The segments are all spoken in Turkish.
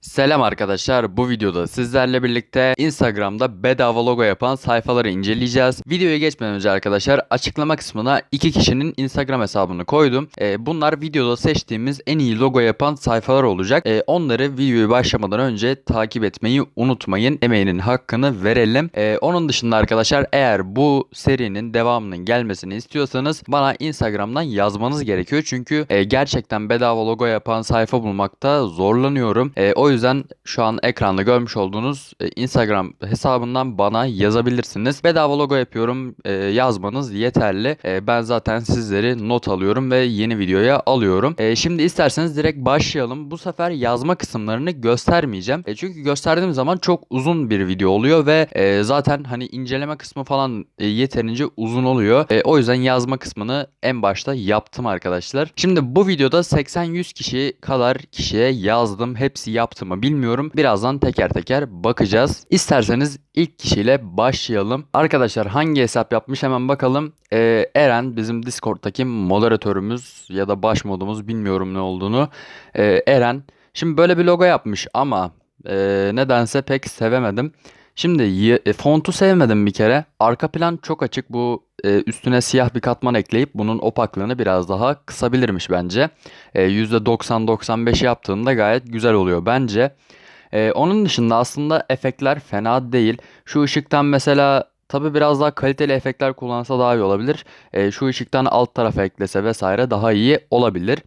Selam arkadaşlar. Bu videoda sizlerle birlikte Instagram'da bedava logo yapan sayfaları inceleyeceğiz. Videoya geçmeden önce arkadaşlar açıklama kısmına iki kişinin Instagram hesabını koydum. Ee, bunlar videoda seçtiğimiz en iyi logo yapan sayfalar olacak. Ee, onları videoyu başlamadan önce takip etmeyi unutmayın. Emeğinin hakkını verelim. Ee, onun dışında arkadaşlar eğer bu serinin devamının gelmesini istiyorsanız bana Instagram'dan yazmanız gerekiyor. Çünkü e, gerçekten bedava logo yapan sayfa bulmakta zorlanıyorum. E, o yüzden şu an ekranda görmüş olduğunuz e, Instagram hesabından bana yazabilirsiniz. Bedava logo yapıyorum e, yazmanız yeterli. E, ben zaten sizleri not alıyorum ve yeni videoya alıyorum. Şimdi isterseniz direkt başlayalım. Bu sefer yazma kısımlarını göstermeyeceğim. Çünkü gösterdiğim zaman çok uzun bir video oluyor ve zaten hani inceleme kısmı falan yeterince uzun oluyor. O yüzden yazma kısmını en başta yaptım arkadaşlar. Şimdi bu videoda 80-100 kişi kadar kişiye yazdım. Hepsi yaptı mı bilmiyorum. Birazdan teker teker bakacağız. İsterseniz ilk kişiyle başlayalım. Arkadaşlar hangi hesap yapmış hemen bakalım. Ee, Eren bizim Discord'daki moderatörümüz ya da baş modumuz bilmiyorum ne olduğunu. Ee, Eren şimdi böyle bir logo yapmış ama e, nedense pek sevemedim. Şimdi e, fontu sevmedim bir kere. Arka plan çok açık. Bu e, üstüne siyah bir katman ekleyip bunun opaklığını biraz daha kısabilirmiş bence. E, %90-95 yaptığında gayet güzel oluyor bence. E, onun dışında aslında efektler fena değil. Şu ışıktan mesela tabi biraz daha kaliteli efektler kullansa daha iyi olabilir. E, şu ışıktan alt tarafa eklese vesaire daha iyi olabilir.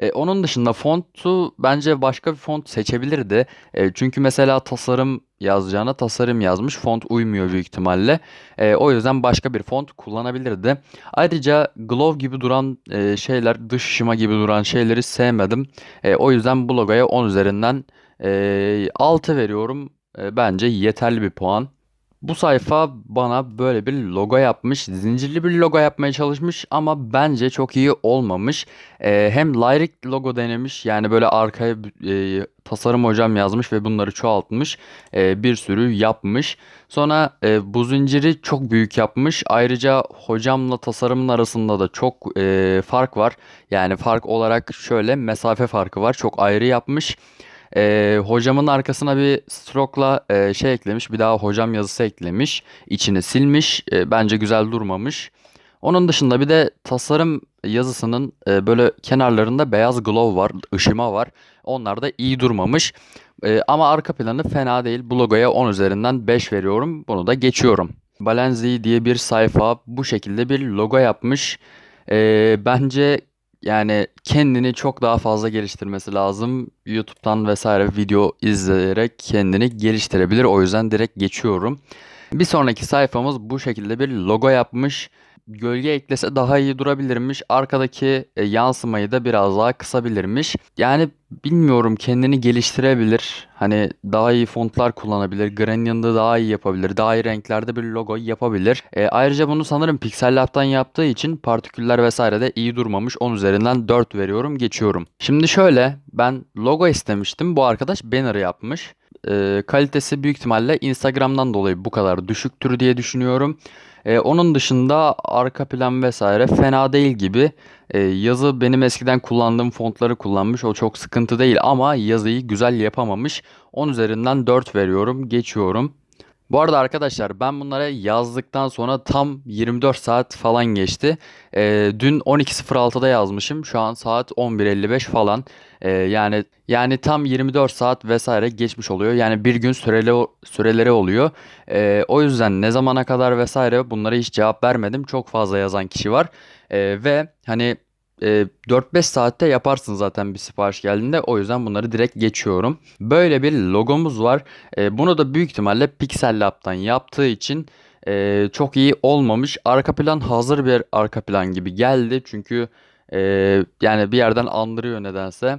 E, onun dışında fontu bence başka bir font seçebilirdi. E, çünkü mesela tasarım yazacağına tasarım yazmış. Font uymuyor büyük ihtimalle. E, o yüzden başka bir font kullanabilirdi. Ayrıca glow gibi duran e, şeyler, dış şıma gibi duran şeyleri sevmedim. E, o yüzden bu logoya 10 üzerinden e, 6 veriyorum. E, bence yeterli bir puan. Bu sayfa bana böyle bir logo yapmış. Zincirli bir logo yapmaya çalışmış ama bence çok iyi olmamış. Ee, hem Lyric logo denemiş yani böyle arkaya e, tasarım hocam yazmış ve bunları çoğaltmış. E, bir sürü yapmış. Sonra e, bu zinciri çok büyük yapmış. Ayrıca hocamla tasarımın arasında da çok e, fark var. Yani fark olarak şöyle mesafe farkı var. Çok ayrı yapmış. Ee, hocamın arkasına bir stroke'la e, şey eklemiş. Bir daha hocam yazısı eklemiş. İçini silmiş. E, bence güzel durmamış. Onun dışında bir de tasarım yazısının e, böyle kenarlarında beyaz glow var, ışıma var. Onlar da iyi durmamış. E, ama arka planı fena değil. Bu logoya 10 üzerinden 5 veriyorum. Bunu da geçiyorum. Balenzi diye bir sayfa bu şekilde bir logo yapmış. E, bence yani kendini çok daha fazla geliştirmesi lazım. YouTube'dan vesaire video izleyerek kendini geliştirebilir. O yüzden direkt geçiyorum. Bir sonraki sayfamız bu şekilde bir logo yapmış. Gölge eklese daha iyi durabilirmiş. Arkadaki e, yansımayı da biraz daha kısabilirmiş. Yani bilmiyorum kendini geliştirebilir. Hani daha iyi fontlar kullanabilir. Gradient'ı daha iyi yapabilir. Daha iyi renklerde bir logo yapabilir. E, ayrıca bunu sanırım Pixel Lab'dan yaptığı için partiküller vesaire de iyi durmamış. 10 üzerinden 4 veriyorum. Geçiyorum. Şimdi şöyle ben logo istemiştim. Bu arkadaş banner yapmış. E, kalitesi büyük ihtimalle Instagram'dan dolayı bu kadar düşüktür diye düşünüyorum. Ee, onun dışında arka plan vesaire fena değil gibi. Ee, yazı benim eskiden kullandığım fontları kullanmış. O çok sıkıntı değil ama yazıyı güzel yapamamış. 10 üzerinden 4 veriyorum. Geçiyorum. Bu arada arkadaşlar ben bunlara yazdıktan sonra tam 24 saat falan geçti. Ee, dün 12.06'da yazmışım. Şu an saat 11.55 falan. Ee, yani yani tam 24 saat vesaire geçmiş oluyor. Yani bir gün süreli süreleri oluyor. Ee, o yüzden ne zamana kadar vesaire bunlara hiç cevap vermedim. Çok fazla yazan kişi var. Ee, ve hani e, 4-5 saatte yaparsın zaten bir sipariş geldiğinde. O yüzden bunları direkt geçiyorum. Böyle bir logomuz var. E, bunu da büyük ihtimalle Pixel Lab'dan yaptığı için e, çok iyi olmamış. Arka plan hazır bir arka plan gibi geldi. Çünkü e, yani bir yerden andırıyor nedense.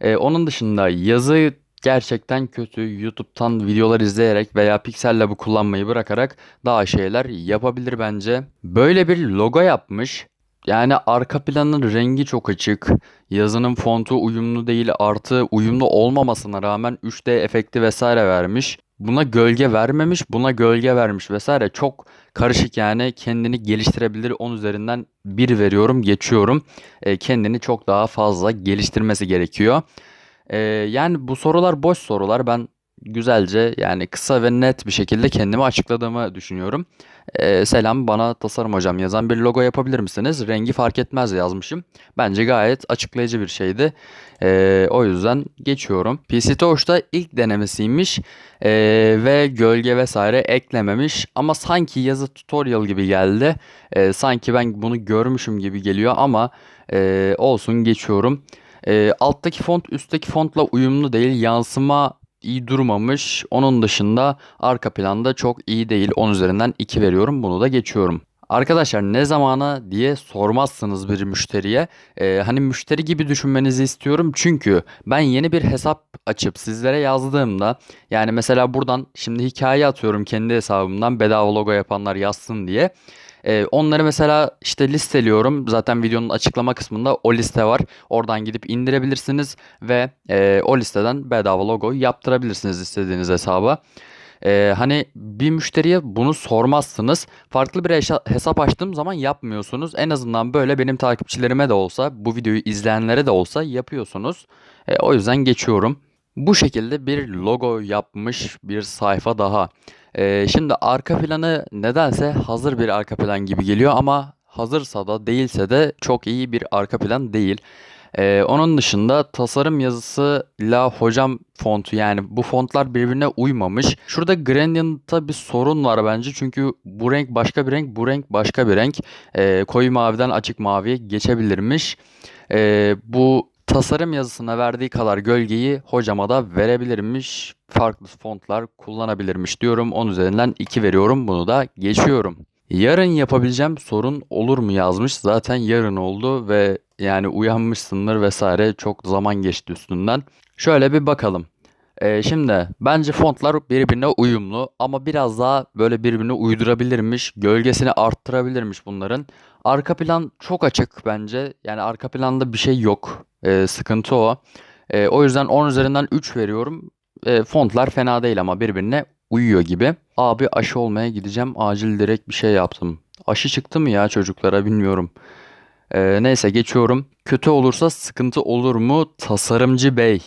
E, onun dışında yazı gerçekten kötü. YouTube'tan videolar izleyerek veya Pixel Lab'ı kullanmayı bırakarak daha şeyler yapabilir bence. Böyle bir logo yapmış. Yani arka planın rengi çok açık. Yazının fontu uyumlu değil artı uyumlu olmamasına rağmen 3D efekti vesaire vermiş. Buna gölge vermemiş, buna gölge vermiş vesaire. Çok karışık yani kendini geliştirebilir. 10 üzerinden 1 veriyorum, geçiyorum. E, kendini çok daha fazla geliştirmesi gerekiyor. Ee, yani bu sorular boş sorular. Ben güzelce yani kısa ve net bir şekilde kendimi açıkladığımı düşünüyorum. Ee, selam bana tasarım hocam yazan bir logo yapabilir misiniz? Rengi fark etmez yazmışım. Bence gayet açıklayıcı bir şeydi. Ee, o yüzden geçiyorum. PC Touch'ta ilk denemesiymiş Ee, ve gölge vesaire eklememiş ama sanki yazı tutorial gibi geldi. Ee, sanki ben bunu görmüşüm gibi geliyor ama ee, olsun geçiyorum. Ee, alttaki font üstteki fontla uyumlu değil. Yansıma iyi durmamış. Onun dışında arka planda çok iyi değil. 10 üzerinden 2 veriyorum. Bunu da geçiyorum. Arkadaşlar ne zamana diye sormazsınız bir müşteriye. Ee, hani müşteri gibi düşünmenizi istiyorum. Çünkü ben yeni bir hesap açıp sizlere yazdığımda yani mesela buradan şimdi hikaye atıyorum kendi hesabımdan bedava logo yapanlar yazsın diye. Ee, onları mesela işte listeliyorum. Zaten videonun açıklama kısmında o liste var. Oradan gidip indirebilirsiniz ve e, o listeden bedava logo yaptırabilirsiniz istediğiniz hesaba. Ee, hani bir müşteriye bunu sormazsınız. Farklı bir hesap açtığım zaman yapmıyorsunuz. En azından böyle benim takipçilerime de olsa, bu videoyu izleyenlere de olsa yapıyorsunuz. Ee, o yüzden geçiyorum. Bu şekilde bir logo yapmış bir sayfa daha. Ee, şimdi arka planı nedense hazır bir arka plan gibi geliyor ama hazırsa da değilse de çok iyi bir arka plan değil. Ee, onun dışında tasarım yazısıyla hocam fontu yani bu fontlar birbirine uymamış. Şurada gradient'ta bir sorun var bence çünkü bu renk başka bir renk, bu renk başka bir renk. Ee, koyu maviden açık maviye geçebilirmiş. Ee, bu tasarım yazısına verdiği kadar gölgeyi hocama da verebilirmiş. Farklı fontlar kullanabilirmiş diyorum. 10 üzerinden 2 veriyorum. Bunu da geçiyorum. Yarın yapabileceğim sorun olur mu yazmış. Zaten yarın oldu ve yani uyanmışsındır vesaire çok zaman geçti üstünden. Şöyle bir bakalım. Ee, şimdi bence fontlar birbirine uyumlu ama biraz daha böyle birbirine uydurabilirmiş. Gölgesini arttırabilirmiş bunların. Arka plan çok açık bence. Yani arka planda bir şey yok. Ee, sıkıntı o. Ee, o yüzden 10 üzerinden 3 veriyorum. Ee, fontlar fena değil ama birbirine uyuyor gibi. Abi aşı olmaya gideceğim. Acil direkt bir şey yaptım. Aşı çıktı mı ya çocuklara bilmiyorum. Ee, neyse geçiyorum. Kötü olursa sıkıntı olur mu? Tasarımcı bey.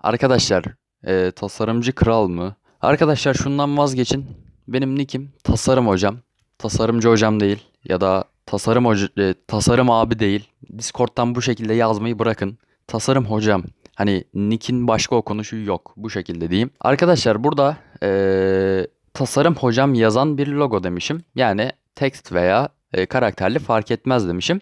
Arkadaşlar e, tasarımcı kral mı? Arkadaşlar şundan vazgeçin. Benim nickim tasarım hocam. Tasarımcı hocam değil. Ya da tasarım hoca, e, tasarım abi değil. Discord'dan bu şekilde yazmayı bırakın. Tasarım hocam. Hani nick'in başka okunuşu yok. Bu şekilde diyeyim. Arkadaşlar burada e, tasarım hocam yazan bir logo demişim. Yani text veya e, karakterli fark etmez demişim.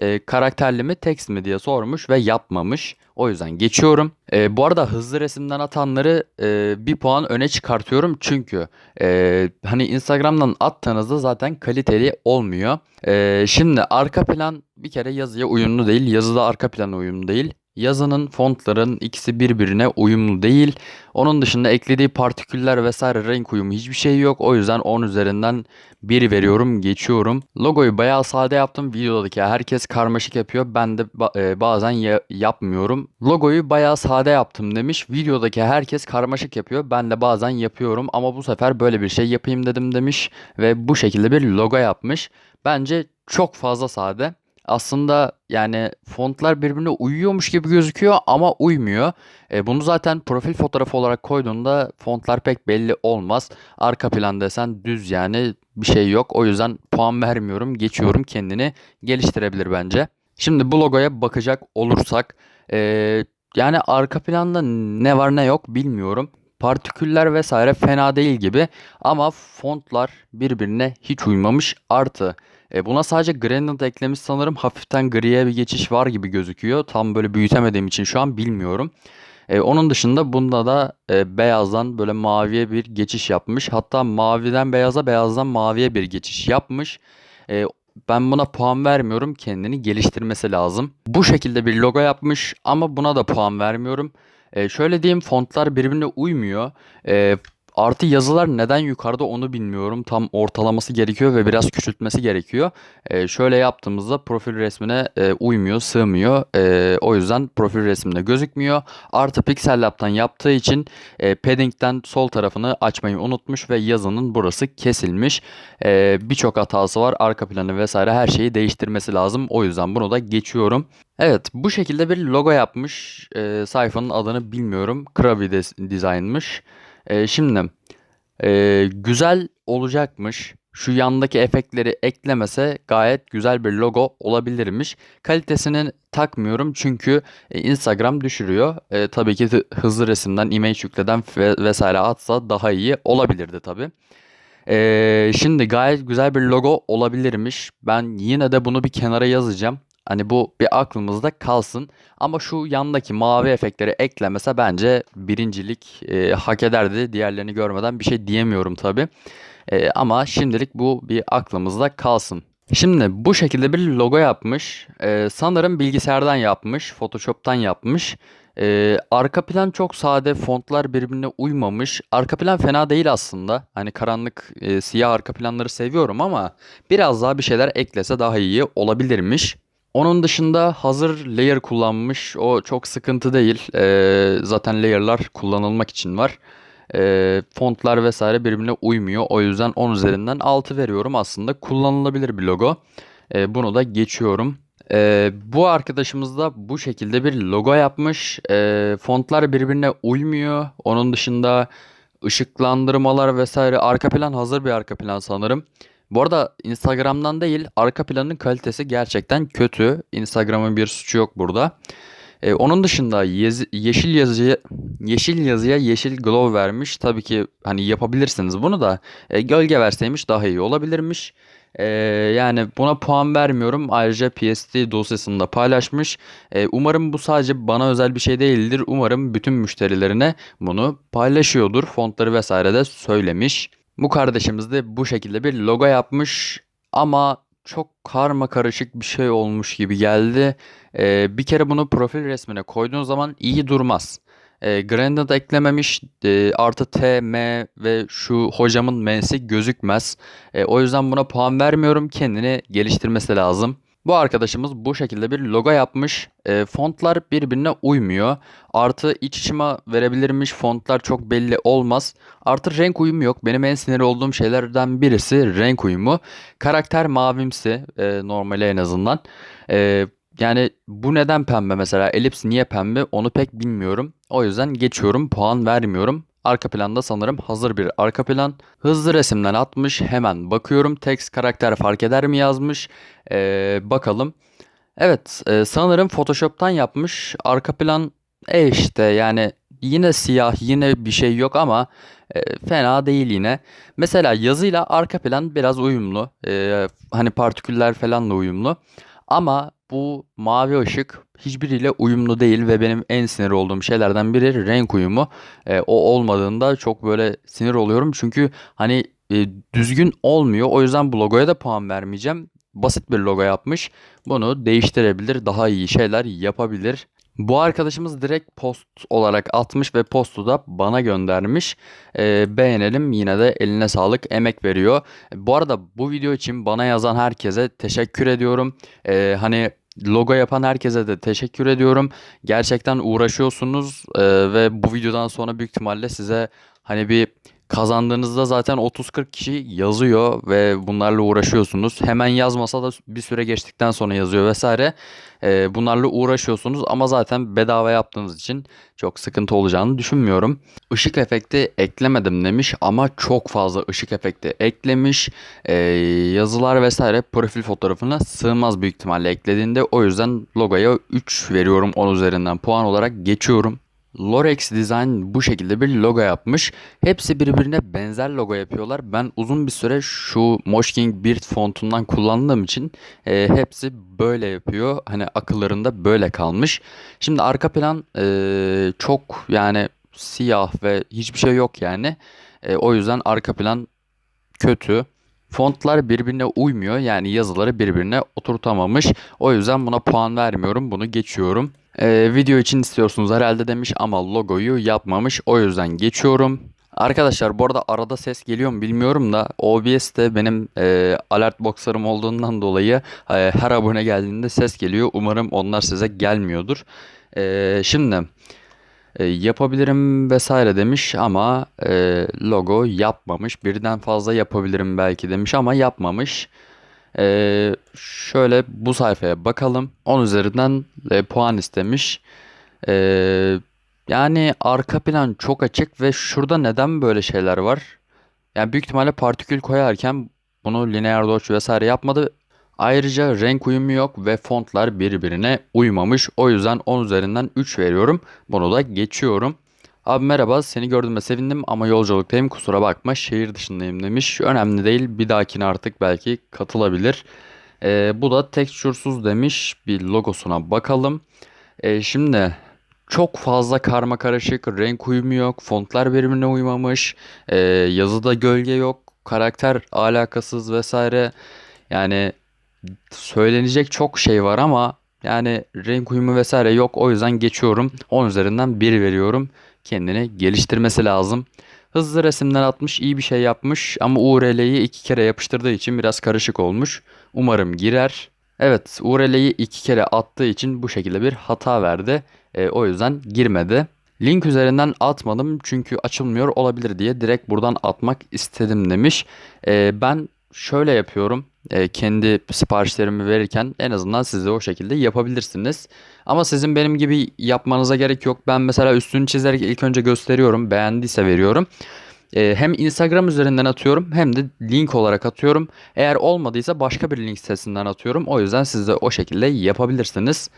E, karakterli mi text mi diye sormuş ve yapmamış. O yüzden geçiyorum. E, bu arada hızlı resimden atanları e, bir puan öne çıkartıyorum. Çünkü e, hani Instagram'dan attığınızda zaten kaliteli olmuyor. E, şimdi arka plan bir kere yazıya uyumlu değil. Yazıda arka plana uyumlu değil. Yazının fontların ikisi birbirine uyumlu değil. Onun dışında eklediği partiküller vesaire renk uyumu hiçbir şey yok. O yüzden 10 üzerinden 1 veriyorum geçiyorum. Logoyu bayağı sade yaptım. Videodaki herkes karmaşık yapıyor. Ben de e, bazen ya- yapmıyorum. Logoyu bayağı sade yaptım demiş. Videodaki herkes karmaşık yapıyor. Ben de bazen yapıyorum ama bu sefer böyle bir şey yapayım dedim demiş. Ve bu şekilde bir logo yapmış. Bence çok fazla sade. Aslında yani fontlar birbirine uyuyormuş gibi gözüküyor ama uymuyor. E, bunu zaten profil fotoğrafı olarak koyduğunda fontlar pek belli olmaz. Arka plan desen düz yani bir şey yok. O yüzden puan vermiyorum. Geçiyorum kendini geliştirebilir bence. Şimdi bu logoya bakacak olursak e, yani arka planda ne var ne yok bilmiyorum. Partiküller vesaire fena değil gibi ama fontlar birbirine hiç uymamış artı. E, buna sadece gradient eklemiş sanırım hafiften griye bir geçiş var gibi gözüküyor. Tam böyle büyütemediğim için şu an bilmiyorum. E, onun dışında bunda da e, beyazdan böyle maviye bir geçiş yapmış. Hatta maviden beyaza, beyazdan maviye bir geçiş yapmış. E, ben buna puan vermiyorum. Kendini geliştirmesi lazım. Bu şekilde bir logo yapmış ama buna da puan vermiyorum. E, şöyle diyeyim fontlar birbirine uymuyor. E, Artı yazılar neden yukarıda onu bilmiyorum. Tam ortalaması gerekiyor ve biraz küçültmesi gerekiyor. Ee, şöyle yaptığımızda profil resmine e, uymuyor, sığmıyor. Ee, o yüzden profil resminde gözükmüyor. Artı Pixel Lab'dan yaptığı için e, padding'den sol tarafını açmayı unutmuş ve yazının burası kesilmiş. Ee, Birçok hatası var. Arka planı vesaire her şeyi değiştirmesi lazım. O yüzden bunu da geçiyorum. Evet bu şekilde bir logo yapmış. Ee, sayfanın adını bilmiyorum. Krabi des- Design'mış. Ee, şimdi ee, güzel olacakmış. Şu yandaki efektleri eklemese gayet güzel bir logo olabilirmiş. Kalitesini takmıyorum çünkü e, Instagram düşürüyor. E, tabii ki hızlı resimden, image yükleden ve vesaire atsa daha iyi olabilirdi tabii. E, şimdi gayet güzel bir logo olabilirmiş. Ben yine de bunu bir kenara yazacağım. Hani bu bir aklımızda kalsın. Ama şu yandaki mavi efektleri eklemese bence birincilik e, hak ederdi. Diğerlerini görmeden bir şey diyemiyorum tabii. E, ama şimdilik bu bir aklımızda kalsın. Şimdi bu şekilde bir logo yapmış. E, sanırım bilgisayardan yapmış, Photoshop'tan yapmış. E, arka plan çok sade, fontlar birbirine uymamış. Arka plan fena değil aslında. Hani karanlık, e, siyah arka planları seviyorum ama biraz daha bir şeyler eklese daha iyi olabilirmiş. Onun dışında hazır layer kullanmış. O çok sıkıntı değil. Ee, zaten layer'lar kullanılmak için var. Ee, fontlar vesaire birbirine uymuyor. O yüzden 10 üzerinden 6 veriyorum. Aslında kullanılabilir bir logo. Ee, bunu da geçiyorum. Ee, bu arkadaşımız da bu şekilde bir logo yapmış. Ee, fontlar birbirine uymuyor. Onun dışında ışıklandırmalar vesaire arka plan hazır bir arka plan sanırım. Bu arada Instagram'dan değil arka planın kalitesi gerçekten kötü. Instagram'ın bir suçu yok burada. Ee, onun dışında yez- yeşil yazıya yeşil yazıya yeşil glow vermiş. Tabii ki hani yapabilirsiniz bunu da e, gölge verseymiş daha iyi olabilirmiş. Ee, yani buna puan vermiyorum. Ayrıca PST dosyasında paylaşmış. Ee, umarım bu sadece bana özel bir şey değildir. Umarım bütün müşterilerine bunu paylaşıyordur. Fontları vesaire de söylemiş. Bu kardeşimiz de bu şekilde bir logo yapmış ama çok karma karışık bir şey olmuş gibi geldi. Ee, bir kere bunu profil resmine koyduğun zaman iyi durmaz. Ee, Gradient eklememiş e, artı T, M ve şu hocamın M'si gözükmez. E, o yüzden buna puan vermiyorum. Kendini geliştirmesi lazım. Bu arkadaşımız bu şekilde bir logo yapmış. E, fontlar birbirine uymuyor. Artı iç içime verebilirmiş. Fontlar çok belli olmaz. Artı renk uyumu yok. Benim en sinir olduğum şeylerden birisi renk uyumu. Karakter mavimsi. E, normali en azından. E, yani bu neden pembe mesela? Elips niye pembe? Onu pek bilmiyorum. O yüzden geçiyorum. Puan vermiyorum. Arka planda sanırım hazır bir arka plan. Hızlı resimden atmış. Hemen bakıyorum. Text karakter fark eder mi yazmış. Ee, bakalım. Evet e, sanırım Photoshop'tan yapmış. Arka plan e işte yani yine siyah yine bir şey yok ama e, fena değil yine. Mesela yazıyla arka plan biraz uyumlu. E, hani partiküller falanla uyumlu. Ama bu mavi ışık hiçbiriyle uyumlu değil ve benim en sinir olduğum şeylerden biri renk uyumu. E, o olmadığında çok böyle sinir oluyorum. Çünkü hani e, düzgün olmuyor. O yüzden bu logoya da puan vermeyeceğim. Basit bir logo yapmış. Bunu değiştirebilir, daha iyi şeyler yapabilir. Bu arkadaşımız direkt post olarak atmış ve postu da bana göndermiş. Ee, beğenelim yine de eline sağlık emek veriyor. Bu arada bu video için bana yazan herkese teşekkür ediyorum. Ee, hani logo yapan herkese de teşekkür ediyorum. Gerçekten uğraşıyorsunuz ee, ve bu videodan sonra büyük ihtimalle size hani bir kazandığınızda zaten 30-40 kişi yazıyor ve bunlarla uğraşıyorsunuz. Hemen yazmasa da bir süre geçtikten sonra yazıyor vesaire. Ee, bunlarla uğraşıyorsunuz ama zaten bedava yaptığınız için çok sıkıntı olacağını düşünmüyorum. Işık efekti eklemedim demiş ama çok fazla ışık efekti eklemiş. Ee, yazılar vesaire profil fotoğrafına sığmaz büyük ihtimalle eklediğinde. O yüzden logoya 3 veriyorum 10 üzerinden puan olarak geçiyorum. Lorex Design bu şekilde bir logo yapmış. Hepsi birbirine benzer logo yapıyorlar. Ben uzun bir süre şu Moshking Beard fontundan kullandığım için e, hepsi böyle yapıyor. Hani akıllarında böyle kalmış. Şimdi arka plan e, çok yani siyah ve hiçbir şey yok yani. E, o yüzden arka plan kötü. Fontlar birbirine uymuyor yani yazıları birbirine oturtamamış. O yüzden buna puan vermiyorum bunu geçiyorum. Ee, video için istiyorsunuz herhalde demiş ama logoyu yapmamış o yüzden geçiyorum. Arkadaşlar bu arada arada ses geliyor mu bilmiyorum da OBS'te benim e, alert boxlarım olduğundan dolayı e, her abone geldiğinde ses geliyor. Umarım onlar size gelmiyordur. E, şimdi e, yapabilirim vesaire demiş ama e, logo yapmamış. Birden fazla yapabilirim belki demiş ama yapmamış. E, şöyle bu sayfaya bakalım. 10 üzerinden e, puan istemiş. E, yani arka plan çok açık ve şurada neden böyle şeyler var? Yani büyük ihtimalle partikül koyarken bunu linear dodge vesaire yapmadı. Ayrıca renk uyumu yok ve fontlar birbirine uymamış. O yüzden 10 üzerinden 3 veriyorum. Bunu da geçiyorum. Abi merhaba seni gördüğüme sevindim ama yolculuktayım kusura bakma şehir dışındayım demiş. Önemli değil bir dahakine artık belki katılabilir. Ee, bu da tekstürsüz demiş bir logosuna bakalım. Ee, şimdi çok fazla karma karışık, renk uyumu yok, fontlar birbirine uymamış, ee, yazıda gölge yok, karakter alakasız vesaire. Yani söylenecek çok şey var ama yani renk uyumu vesaire yok. O yüzden geçiyorum. 10 üzerinden 1 veriyorum. Kendini geliştirmesi lazım. Hızlı resimler atmış, iyi bir şey yapmış ama URL'yi iki kere yapıştırdığı için biraz karışık olmuş. Umarım girer. Evet, URL'yi iki kere attığı için bu şekilde bir hata verdi. E, o yüzden girmedi. Link üzerinden atmadım çünkü açılmıyor olabilir diye direkt buradan atmak istedim demiş. E, ben şöyle yapıyorum. E, kendi siparişlerimi verirken en azından siz de o şekilde yapabilirsiniz. Ama sizin benim gibi yapmanıza gerek yok. Ben mesela üstünü çizerek ilk önce gösteriyorum. Beğendiyse veriyorum. E, hem Instagram üzerinden atıyorum hem de link olarak atıyorum. Eğer olmadıysa başka bir link sitesinden atıyorum. O yüzden siz de o şekilde yapabilirsiniz.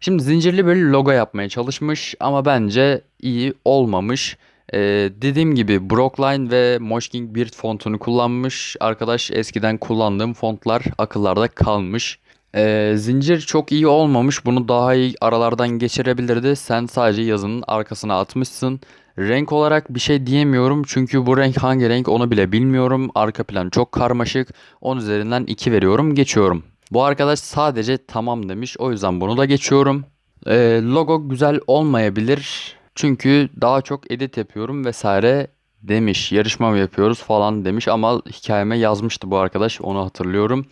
Şimdi zincirli bir logo yapmaya çalışmış ama bence iyi olmamış. Ee, dediğim gibi Brookline ve Moshking Beard fontunu kullanmış. Arkadaş eskiden kullandığım fontlar akıllarda kalmış. Ee, zincir çok iyi olmamış. Bunu daha iyi aralardan geçirebilirdi. Sen sadece yazının arkasına atmışsın. Renk olarak bir şey diyemiyorum. Çünkü bu renk hangi renk onu bile bilmiyorum. Arka plan çok karmaşık. 10 üzerinden 2 veriyorum. Geçiyorum. Bu arkadaş sadece tamam demiş. O yüzden bunu da geçiyorum. Ee, logo güzel olmayabilir. Çünkü daha çok edit yapıyorum vesaire demiş. Yarışma mı yapıyoruz falan demiş ama hikayeme yazmıştı bu arkadaş. Onu hatırlıyorum.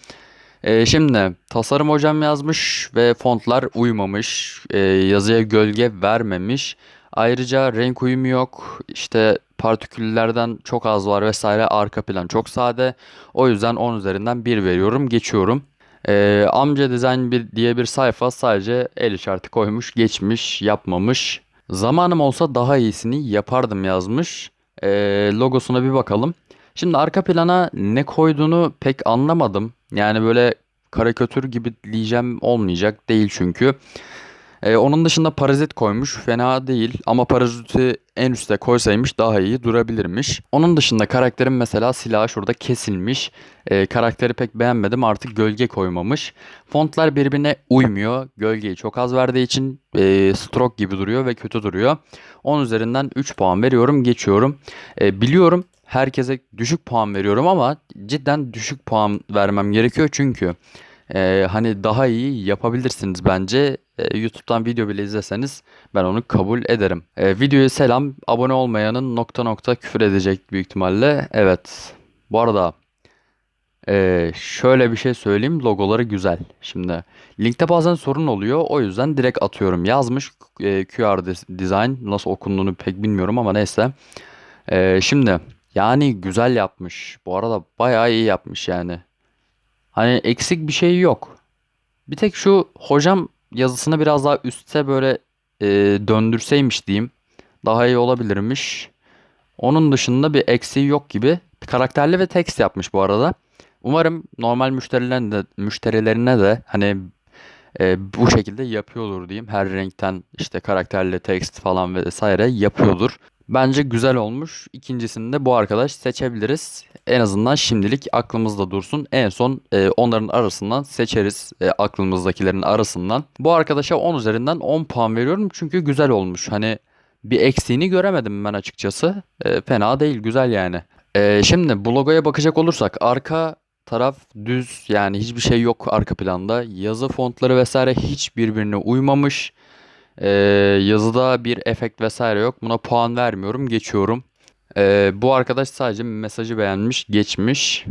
Ee, şimdi tasarım hocam yazmış ve fontlar uymamış. Ee, yazıya gölge vermemiş. Ayrıca renk uyumu yok. İşte partiküllerden çok az var vesaire. Arka plan çok sade. O yüzden 10 üzerinden 1 veriyorum. Geçiyorum. Ee, amca Design bir, diye bir sayfa sadece el işareti koymuş, geçmiş, yapmamış. Zamanım olsa daha iyisini yapardım yazmış. Ee, logosuna bir bakalım. Şimdi arka plana ne koyduğunu pek anlamadım. Yani böyle karikatür gibi diyeceğim olmayacak değil çünkü. Ee, onun dışında parazit koymuş. Fena değil ama paraziti en üste koysaymış daha iyi durabilirmiş. Onun dışında karakterin mesela silahı şurada kesilmiş. Ee, karakteri pek beğenmedim artık gölge koymamış. Fontlar birbirine uymuyor. Gölgeyi çok az verdiği için e, stroke gibi duruyor ve kötü duruyor. 10 üzerinden 3 puan veriyorum geçiyorum. E, biliyorum herkese düşük puan veriyorum ama cidden düşük puan vermem gerekiyor çünkü e, hani daha iyi yapabilirsiniz bence. E, YouTube'dan video bile izleseniz ben onu kabul ederim. E, videoya selam. Abone olmayanın nokta nokta küfür edecek büyük ihtimalle. Evet. Bu arada e, şöyle bir şey söyleyeyim. Logoları güzel. Şimdi linkte bazen sorun oluyor. O yüzden direkt atıyorum. Yazmış e, QR Design. Nasıl okunduğunu pek bilmiyorum ama neyse. E, şimdi yani güzel yapmış. Bu arada bayağı iyi yapmış yani. Hani eksik bir şey yok. Bir tek şu hocam yazısını biraz daha üste böyle e, döndürseymiş diyeyim. Daha iyi olabilirmiş. Onun dışında bir eksiği yok gibi. Karakterli ve tekst yapmış bu arada. Umarım normal müşterilerine de, müşterilerine de hani e, bu şekilde yapıyordur diyeyim. Her renkten işte karakterli tekst falan vesaire yapıyordur. Bence güzel olmuş. İkincisini de bu arkadaş seçebiliriz. En azından şimdilik aklımızda dursun. En son e, onların arasından seçeriz. E, aklımızdakilerin arasından. Bu arkadaşa 10 üzerinden 10 puan veriyorum. Çünkü güzel olmuş. Hani bir eksiğini göremedim ben açıkçası. E, fena değil güzel yani. E, şimdi bu logoya bakacak olursak arka taraf düz yani hiçbir şey yok arka planda. Yazı fontları vesaire hiç birbirine uymamış. Ee, yazıda bir efekt vesaire yok. Buna puan vermiyorum. Geçiyorum. Ee, bu arkadaş sadece mesajı beğenmiş, geçmiş.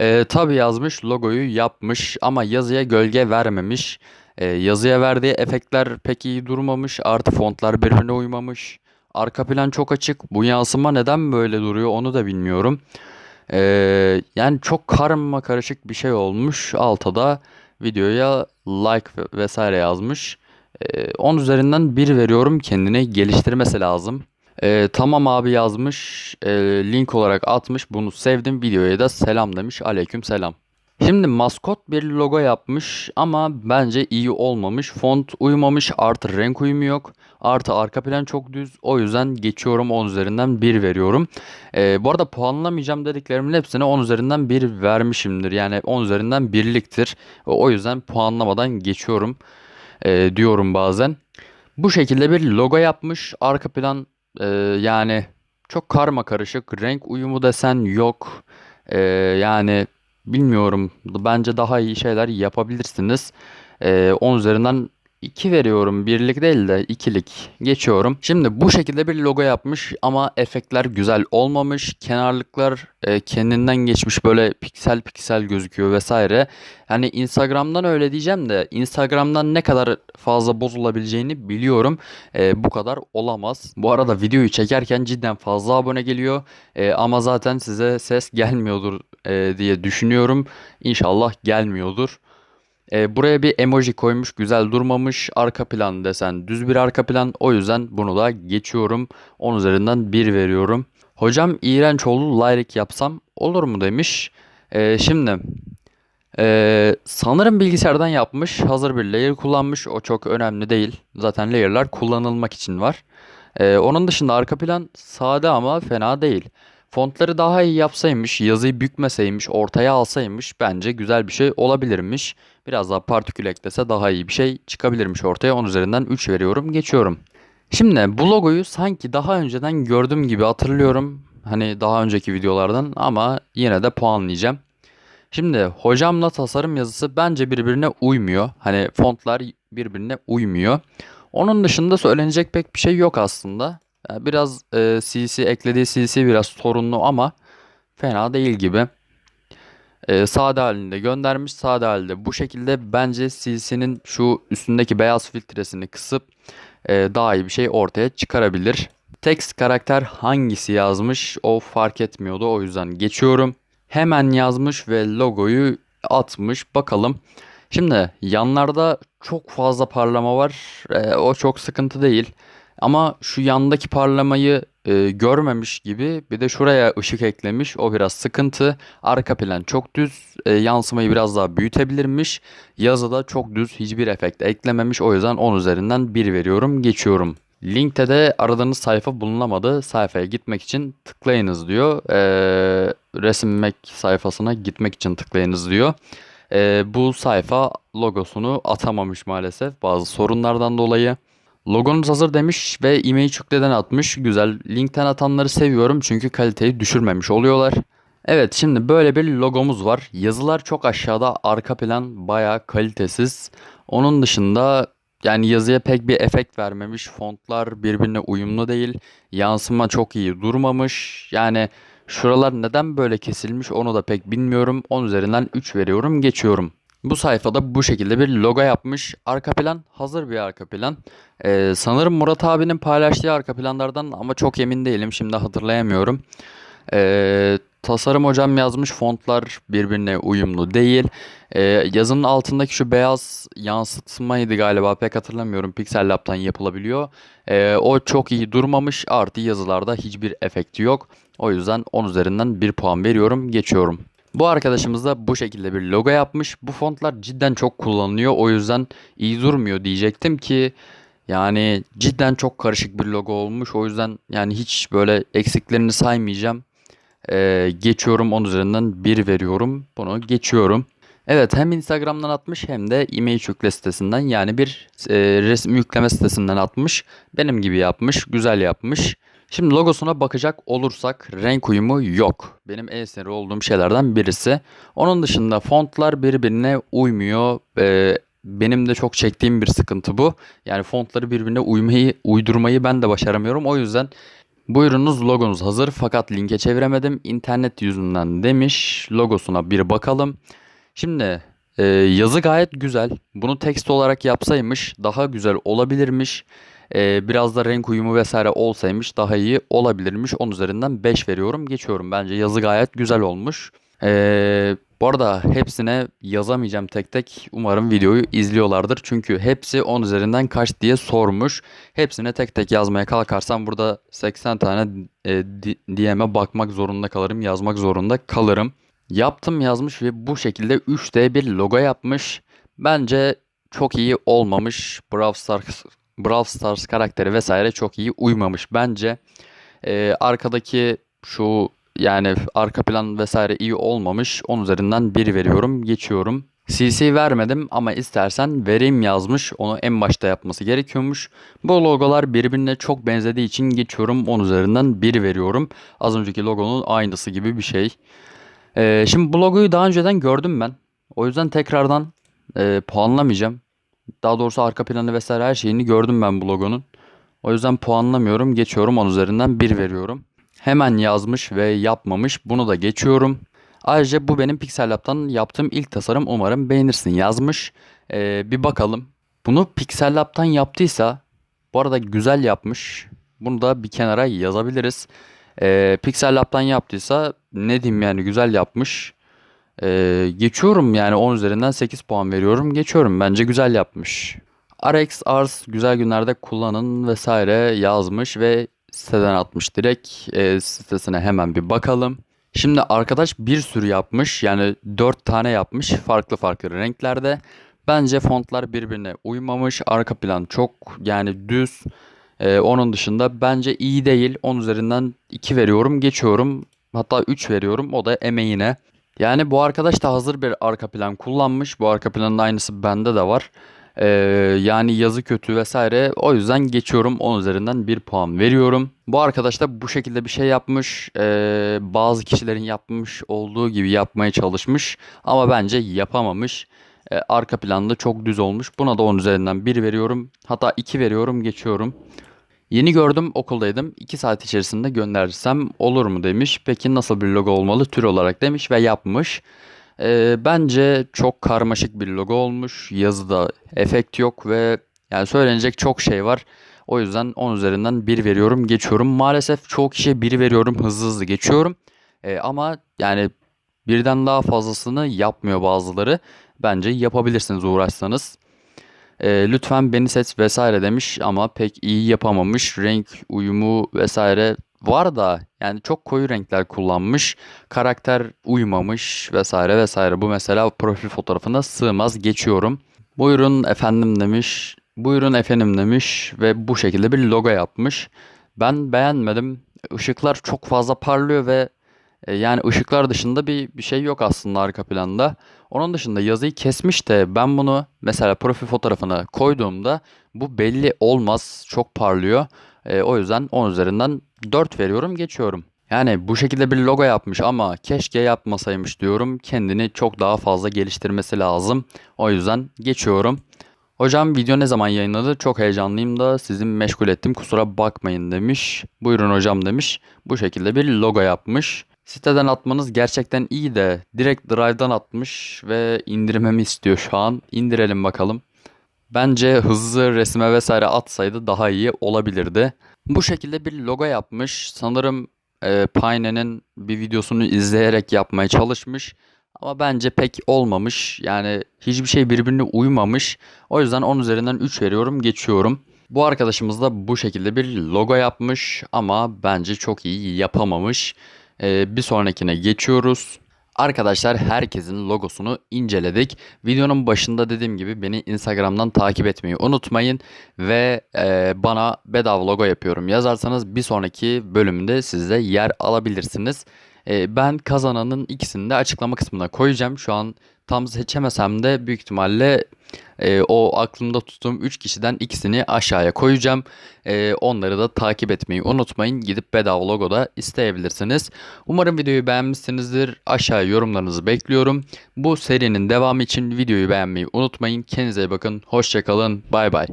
Ee, tabii yazmış, logoyu yapmış ama yazıya gölge vermemiş. Ee, yazıya verdiği efektler pek iyi durmamış. Artı fontlar birbirine uymamış. Arka plan çok açık. Bu yansıma neden böyle duruyor onu da bilmiyorum. Ee, yani çok karma karışık bir şey olmuş. Alta da videoya like ve- vesaire yazmış. Ee, 10 üzerinden 1 veriyorum. Kendini geliştirmesi lazım. Ee, tamam abi yazmış. Ee, link olarak atmış. Bunu sevdim. Videoya da selam demiş. Aleyküm selam. Şimdi maskot bir logo yapmış ama bence iyi olmamış. Font uymamış, artı renk uyumu yok. Artı arka plan çok düz. O yüzden geçiyorum 10 üzerinden 1 veriyorum. Ee, bu arada puanlamayacağım dediklerimin hepsine 10 üzerinden 1 vermişimdir. Yani 10 üzerinden birliktir. O yüzden puanlamadan geçiyorum ee, diyorum bazen. Bu şekilde bir logo yapmış. Arka plan e, yani çok karma karışık. Renk uyumu desen yok. Ee, yani bilmiyorum. Bence daha iyi şeyler yapabilirsiniz. Ee, 10 üzerinden 2 veriyorum. Birlik değil de ikilik geçiyorum. Şimdi bu şekilde bir logo yapmış ama efektler güzel olmamış. Kenarlıklar e, kendinden geçmiş böyle piksel piksel gözüküyor vesaire. Hani Instagram'dan öyle diyeceğim de Instagram'dan ne kadar fazla bozulabileceğini biliyorum. E, bu kadar olamaz. Bu arada videoyu çekerken cidden fazla abone geliyor. E, ama zaten size ses gelmiyordur e, diye düşünüyorum. İnşallah gelmiyordur. E, buraya bir emoji koymuş, güzel durmamış. Arka plan desen düz bir arka plan. O yüzden bunu da geçiyorum. 10 üzerinden 1 veriyorum. Hocam iğrenç oldu, like yapsam olur mu demiş. E, şimdi ee, sanırım bilgisayardan yapmış. Hazır bir layer kullanmış. O çok önemli değil. Zaten layer'lar kullanılmak için var. Ee, onun dışında arka plan sade ama fena değil. Fontları daha iyi yapsaymış, yazıyı bükmeseymiş, ortaya alsaymış bence güzel bir şey olabilirmiş. Biraz daha partikül eklese daha iyi bir şey çıkabilirmiş ortaya. 10 üzerinden 3 veriyorum. Geçiyorum. Şimdi bu logoyu sanki daha önceden gördüm gibi hatırlıyorum. Hani daha önceki videolardan ama yine de puanlayacağım. Şimdi hocamla tasarım yazısı bence birbirine uymuyor. Hani fontlar birbirine uymuyor. Onun dışında söylenecek pek bir şey yok aslında. Yani Biraz e, CC eklediği CC biraz sorunlu ama fena değil gibi. E, sade halinde göndermiş. Sade halde bu şekilde bence CC'nin şu üstündeki beyaz filtresini kısıp e, daha iyi bir şey ortaya çıkarabilir. Text karakter hangisi yazmış o fark etmiyordu o yüzden geçiyorum. Hemen yazmış ve logoyu atmış. Bakalım. Şimdi yanlarda çok fazla parlama var. Ee, o çok sıkıntı değil. Ama şu yandaki parlamayı e, görmemiş gibi bir de şuraya ışık eklemiş. O biraz sıkıntı. Arka plan çok düz. E, yansımayı biraz daha büyütebilirmiş. Yazıda çok düz hiçbir efekt eklememiş. O yüzden 10 üzerinden 1 veriyorum. Geçiyorum. Linkte de aradığınız sayfa bulunamadı. Sayfaya gitmek için tıklayınız diyor. Ee, resim Mac sayfasına gitmek için tıklayınız diyor. Ee, bu sayfa logosunu atamamış maalesef bazı sorunlardan dolayı. Logonuz hazır demiş ve e-mail yükleden atmış. Güzel. Linkten atanları seviyorum çünkü kaliteyi düşürmemiş oluyorlar. Evet şimdi böyle bir logomuz var. Yazılar çok aşağıda. Arka plan baya kalitesiz. Onun dışında yani yazıya pek bir efekt vermemiş. Fontlar birbirine uyumlu değil. Yansıma çok iyi durmamış. Yani şuralar neden böyle kesilmiş onu da pek bilmiyorum. 10 üzerinden 3 veriyorum. Geçiyorum. Bu sayfada bu şekilde bir logo yapmış. Arka plan hazır bir arka plan. Ee, sanırım Murat abinin paylaştığı arka planlardan ama çok emin değilim. Şimdi hatırlayamıyorum. Ee, tasarım hocam yazmış fontlar birbirine uyumlu değil. Ee, yazının altındaki şu beyaz yansıtmaydı galiba pek hatırlamıyorum. Pixel Lab'tan yapılabiliyor. Ee, o çok iyi durmamış. Artı yazılarda hiçbir efekti yok. O yüzden 10 üzerinden 1 puan veriyorum. Geçiyorum. Bu arkadaşımız da bu şekilde bir logo yapmış. Bu fontlar cidden çok kullanılıyor. O yüzden iyi durmuyor diyecektim ki yani cidden çok karışık bir logo olmuş. O yüzden yani hiç böyle eksiklerini saymayacağım. Ee, geçiyorum 10 üzerinden 1 veriyorum. Bunu geçiyorum. Evet hem Instagram'dan atmış hem de e-mail yükle sitesinden yani bir e, resim yükleme sitesinden atmış. Benim gibi yapmış. Güzel yapmış. Şimdi logosuna bakacak olursak renk uyumu yok. Benim en sinir olduğum şeylerden birisi. Onun dışında fontlar birbirine uymuyor. Ee, benim de çok çektiğim bir sıkıntı bu. Yani fontları birbirine uymayı, uydurmayı ben de başaramıyorum. O yüzden Buyurunuz logonuz hazır fakat linke çeviremedim. İnternet yüzünden demiş. Logosuna bir bakalım. Şimdi e, yazı gayet güzel. Bunu tekst olarak yapsaymış daha güzel olabilirmiş. E, biraz da renk uyumu vesaire olsaymış daha iyi olabilirmiş. 10 üzerinden 5 veriyorum. Geçiyorum. Bence yazı gayet güzel olmuş. E, bu arada hepsine yazamayacağım tek tek. Umarım videoyu izliyorlardır. Çünkü hepsi 10 üzerinden kaç diye sormuş. Hepsine tek tek yazmaya kalkarsam burada 80 tane e, DM'e bakmak zorunda kalırım. Yazmak zorunda kalırım. Yaptım yazmış ve bu şekilde 3D bir logo yapmış. Bence çok iyi olmamış. Brawl Stars, Brawl Stars karakteri vesaire çok iyi uymamış bence. Ee, arkadaki şu yani arka plan vesaire iyi olmamış. 10 üzerinden 1 veriyorum. Geçiyorum. CC vermedim ama istersen vereyim yazmış. Onu en başta yapması gerekiyormuş. Bu logolar birbirine çok benzediği için geçiyorum. 10 üzerinden 1 veriyorum. Az önceki logonun aynısı gibi bir şey. Ee, şimdi bu logoyu daha önceden gördüm ben. O yüzden tekrardan e, puanlamayacağım. Daha doğrusu arka planı vesaire her şeyini gördüm ben bu logonun. O yüzden puanlamıyorum. Geçiyorum 10 üzerinden 1 veriyorum. Hemen yazmış ve yapmamış. Bunu da geçiyorum. Ayrıca bu benim Pixel Lab'dan yaptığım ilk tasarım. Umarım beğenirsin yazmış. Ee, bir bakalım. Bunu Pixel Lab'dan yaptıysa bu arada güzel yapmış. Bunu da bir kenara yazabiliriz. Ee, Pixel Lab'dan yaptıysa ne diyeyim yani güzel yapmış. Ee, geçiyorum yani 10 üzerinden 8 puan veriyorum. Geçiyorum bence güzel yapmış. RX Ars güzel günlerde kullanın vesaire yazmış ve siteden atmış direkt. Ee, sitesine hemen bir bakalım. Şimdi arkadaş bir sürü yapmış yani 4 tane yapmış farklı farklı renklerde. Bence fontlar birbirine uymamış. Arka plan çok yani düz. Ee, onun dışında bence iyi değil. 10 üzerinden 2 veriyorum. Geçiyorum. Hatta 3 veriyorum. O da emeğine. Yani bu arkadaş da hazır bir arka plan kullanmış. Bu arka planın aynısı bende de var. Ee, yani yazı kötü vesaire. O yüzden geçiyorum. 10 üzerinden 1 puan veriyorum. Bu arkadaş da bu şekilde bir şey yapmış. Ee, bazı kişilerin yapmış olduğu gibi yapmaya çalışmış. Ama bence yapamamış. Ee, arka planda çok düz olmuş. Buna da 10 üzerinden 1 veriyorum. Hatta 2 veriyorum. Geçiyorum. Yeni gördüm okuldaydım. 2 saat içerisinde göndersem olur mu demiş. Peki nasıl bir logo olmalı tür olarak demiş ve yapmış. Ee, bence çok karmaşık bir logo olmuş. Yazıda efekt yok ve yani söylenecek çok şey var. O yüzden 10 üzerinden 1 veriyorum geçiyorum. Maalesef çoğu kişiye 1 veriyorum hızlı hızlı geçiyorum. Ee, ama yani birden daha fazlasını yapmıyor bazıları. Bence yapabilirsiniz uğraşsanız. E, lütfen beni seç vesaire demiş ama pek iyi yapamamış. Renk uyumu vesaire var da yani çok koyu renkler kullanmış. Karakter uymamış vesaire vesaire. Bu mesela profil fotoğrafına sığmaz geçiyorum. Buyurun efendim demiş. Buyurun efendim demiş ve bu şekilde bir logo yapmış. Ben beğenmedim. Işıklar çok fazla parlıyor ve e, yani ışıklar dışında bir, bir şey yok aslında arka planda. Onun dışında yazıyı kesmiş de ben bunu mesela profil fotoğrafına koyduğumda bu belli olmaz. Çok parlıyor. E, o yüzden 10 üzerinden 4 veriyorum geçiyorum. Yani bu şekilde bir logo yapmış ama keşke yapmasaymış diyorum. Kendini çok daha fazla geliştirmesi lazım. O yüzden geçiyorum. Hocam video ne zaman yayınladı? Çok heyecanlıyım da sizi meşgul ettim kusura bakmayın demiş. Buyurun hocam demiş. Bu şekilde bir logo yapmış. Siteden atmanız gerçekten iyi de direkt Drive'dan atmış ve indirmemi istiyor şu an. İndirelim bakalım. Bence hızlı resme vesaire atsaydı daha iyi olabilirdi. Bu şekilde bir logo yapmış. Sanırım e, Pine'nin bir videosunu izleyerek yapmaya çalışmış. Ama bence pek olmamış. Yani hiçbir şey birbirine uymamış. O yüzden 10 üzerinden 3 veriyorum, geçiyorum. Bu arkadaşımız da bu şekilde bir logo yapmış ama bence çok iyi yapamamış. Ee, bir sonrakine geçiyoruz. Arkadaşlar herkesin logosunu inceledik. Videonun başında dediğim gibi beni Instagram'dan takip etmeyi unutmayın. Ve e, bana bedava logo yapıyorum yazarsanız bir sonraki bölümde size yer alabilirsiniz. E, ben kazananın ikisini de açıklama kısmına koyacağım. Şu an tam seçemesem de büyük ihtimalle e, o aklımda tuttuğum 3 kişiden ikisini aşağıya koyacağım. E, onları da takip etmeyi unutmayın. Gidip bedava logo da isteyebilirsiniz. Umarım videoyu beğenmişsinizdir. Aşağıya yorumlarınızı bekliyorum. Bu serinin devamı için videoyu beğenmeyi unutmayın. Kendinize bakın. Hoşçakalın. Bay bay.